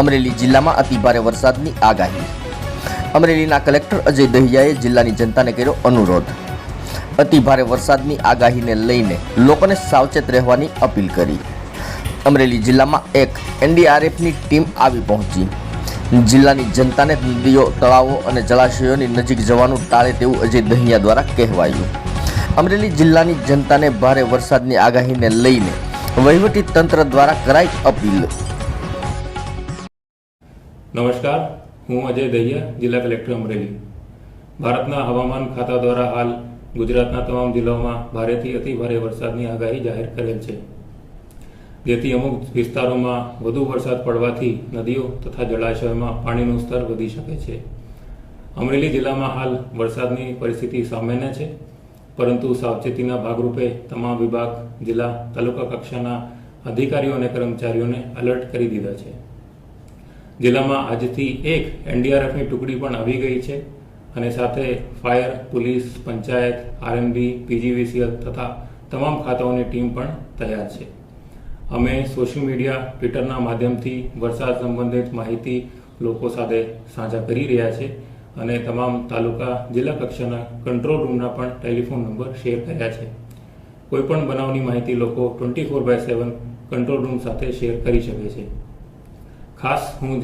અમરેલી જિલ્લામાં અતિભારે વરસાદની આગાહી. અમરેલીના કલેક્ટર અજય દહિયાએ જિલ્લાની જનતાને કર્યો અનુરોધ. અતિભારે વરસાદની આગાહીને લઈને લોકોને સાવચેત રહેવાની અપીલ કરી. અમરેલી જિલ્લામાં એક એનડીઆરએફની ટીમ આવી પહોંચી. જિલ્લાની જનતાને નદીઓ, તળાવો અને જળાશયોની નજીક જવાનું ટાળે તેવું અજય દહિયા દ્વારા કહેવાયું. અમરેલી જિલ્લાની જનતાને ભારે વરસાદની આગાહીને લઈને વહીવટી તંત્ર દ્વારા કરાઈ અપીલ. નમસ્કાર, હું અજય દહિયા, જિલ્લા કલેક્ટર અમરેલી. ભારતના હવામાન ખાતા દ્વારા હાલ ગુજરાતના તમામ જિલ્લાઓમાં ભારેથી અતિ ભારે વરસાદની આગાહી જાહેર કરેલ છે. જેથી અમુક વિસ્તારોમાં વધુ વરસાદ પડવાથી નદીઓ તથા જળાશયોમાં પાણીનું સ્તર વધી શકે છે. અમરેલી જિલ્લામાં હાલ વરસાદની પરિસ્થિતિ સામાન્ય છે, પરંતુ સાવચેતીના ભાગરૂપે તમામ વિભાગ, જિલ્લા, તાલુકા કક્ષાના અધિકારીઓ અને કર્મચારીઓને એલર્ટ કરી દીધા છે. જિલ્લામાં આજથી એક એનડીઆરએફની ટુકડી પણ આવી ગઈ છે અને સાથે fire, police, panchayat RMB PGVCL તથા તમામ ખાતાઓની ટીમ પણ તૈયાર છે. અમે સોશિયલ મીડિયા, ટ્વિટરના માધ્યમથી વરસાદ સંબંધિત માહિતી લોકો સાથે સાંઝા કરી રહ્યા છે અને તમામ તાલુકા, જિલ્લા કક્ષાના કંટ્રોલ રૂમના પણ ટેલિફોન નંબર શેર કર્યા છે. કોઈપણ બનાવની માહિતી લોકો twenty four by seven control room સાથે શેર કરી શકે છે. ખાસ હું